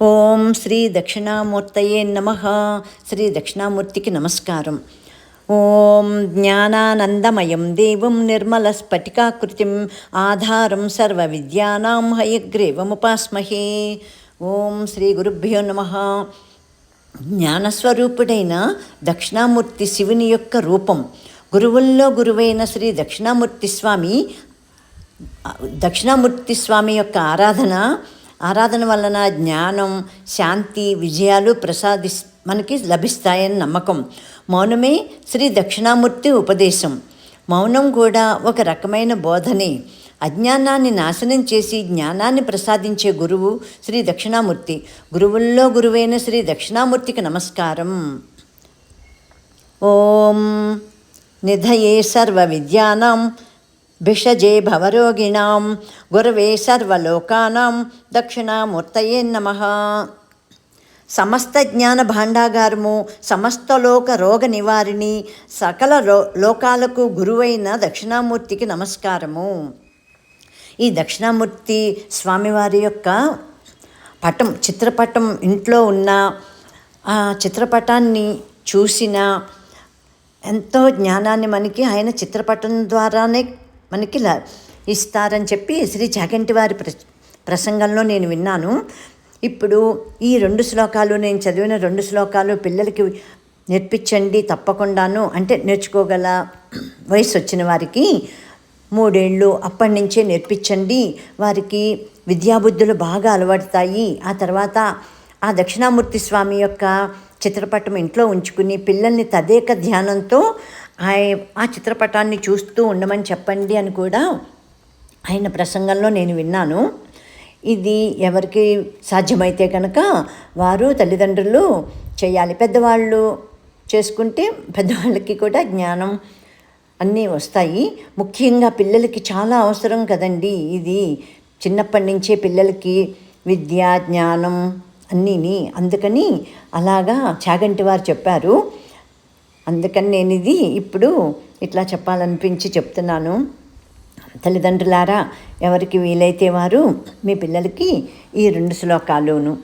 ఓం శ్రీ దక్షిణామూర్తయే నమ. శ్రీ దక్షిణామూర్తికి నమస్కారం. ఓం జ్ఞానానందమయం దేవం నిర్మలస్ఫటికాకృతిం ఆధారం సర్వ విద్యానాం హయగ్రీవముపాస్మహే. ఓం శ్రీ గురుభ్యో నమ. జ్ఞానస్వరూపుడైన దక్షిణామూర్తి శివుని యొక్క రూపం. గురువుల్లో గురువైన శ్రీ దక్షిణామూర్తి స్వామి దక్షిణామూర్తి స్వామి యొక్క ఆరాధన ఆరాధన వలన జ్ఞానం శాంతి విజయాలు ప్రసాది మనకి లభిస్తాయని నమ్మకం. మౌనమే శ్రీ దక్షిణామూర్తి ఉపదేశం. మౌనం కూడా ఒక రకమైన బోధనే. అజ్ఞానాన్ని నాశనం చేసి జ్ఞానాన్ని ప్రసాదించే గురువు శ్రీ దక్షిణామూర్తి. గురువుల్లో గురువైన శ్రీ దక్షిణామూర్తికి నమస్కారం. ఓం. నిధయే సర్వ విద్యానం భిషజే భవరోగిణాం. గురవే సర్వలోకానాం. దక్షిణామూర్తయే నమ. సమస్త జ్ఞాన భాండాగారము సమస్త లోక రోగ నివారిణి సకల లోకాలకు గురువైన దక్షిణామూర్తికి నమస్కారము. ఈ దక్షిణామూర్తి స్వామివారి యొక్క పటం చిత్రపటం ఇంట్లో ఉన్న ఆ చిత్రపటాన్ని చూసిన ఎంతో జ్ఞానాన్ని మనకి ఆయన చిత్రపటం ద్వారానే మనకి ఇస్తారని చెప్పి శ్రీ చాగంటి వారి ప్ర ప్రసంగంలో నేను విన్నాను. ఇప్పుడు ఈ రెండు శ్లోకాలు నేను చదివిన రెండు శ్లోకాలు పిల్లలకి నేర్పించండి తప్పకుండాను. అంటే నేర్చుకోగల వయసు వచ్చిన వారికి మూడేళ్ళు అప్పటి నుంచే నేర్పించండి. వారికి విద్యాబుద్ధులు బాగా అలవడతాయి ఆ తర్వాత ఆ దక్షిణామూర్తి స్వామి యొక్క చిత్రపటం ఇంట్లో ఉంచుకుని పిల్లల్ని తదేక ధ్యానంతో ఆ చిత్రపటాన్ని చూస్తూ ఉండమని చెప్పండి అని కూడా ఆయన ప్రసంగంలో నేను విన్నాను. ఇది ఎవరికి సాధ్యమైతే కనుక వారు తల్లిదండ్రులు చేయాలి. పెద్దవాళ్ళు చేసుకుంటే పెద్దవాళ్ళకి కూడా జ్ఞానం అన్నీ వస్తాయి. ముఖ్యంగా పిల్లలకి చాలా అవసరం కదండి ఇది. చిన్నప్పటి నుంచే పిల్లలకి విద్య జ్ఞానం అన్నీని. అందుకని అలాగా చాగంటి వారు చెప్పారు. అందుకని నేను ఇది ఇప్పుడు ఇట్లా చెప్పాలనిపించి చెప్తున్నాను. తల్లిదండ్రులారా ఎవరికి వీలైతే వారు మీ పిల్లలకి ఈ రెండు శ్లోకాలును.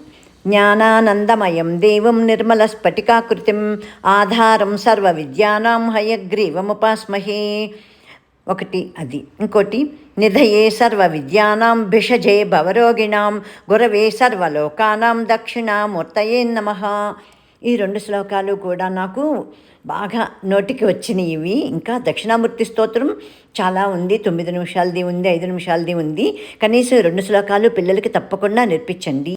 జ్ఞానానందమయం దేవం నిర్మల స్ఫటికాకృతిం ఆధారం సర్వ విద్యానాం హయగ్రీవముపాస్మహే. ఒకటి అది. ఇంకోటి నిధయే సర్వ విద్యానాం భిషజే భవరోగిణాం గురవే సర్వలోకానాం దక్షిణామూర్తయే నమ. ఈ రెండు శ్లోకాలు కూడా నాకు బాగా నోటికి వచ్చినాయి ఇవి ఇంకా దక్షిణామూర్తి స్తోత్రం చాలా ఉంది. తొమ్మిది నిమిషాలది ఉంది ఐదు నిమిషాలది ఉంది. కనీసం రెండు శ్లోకాలు పిల్లలకి తప్పకుండా నేర్పించండి.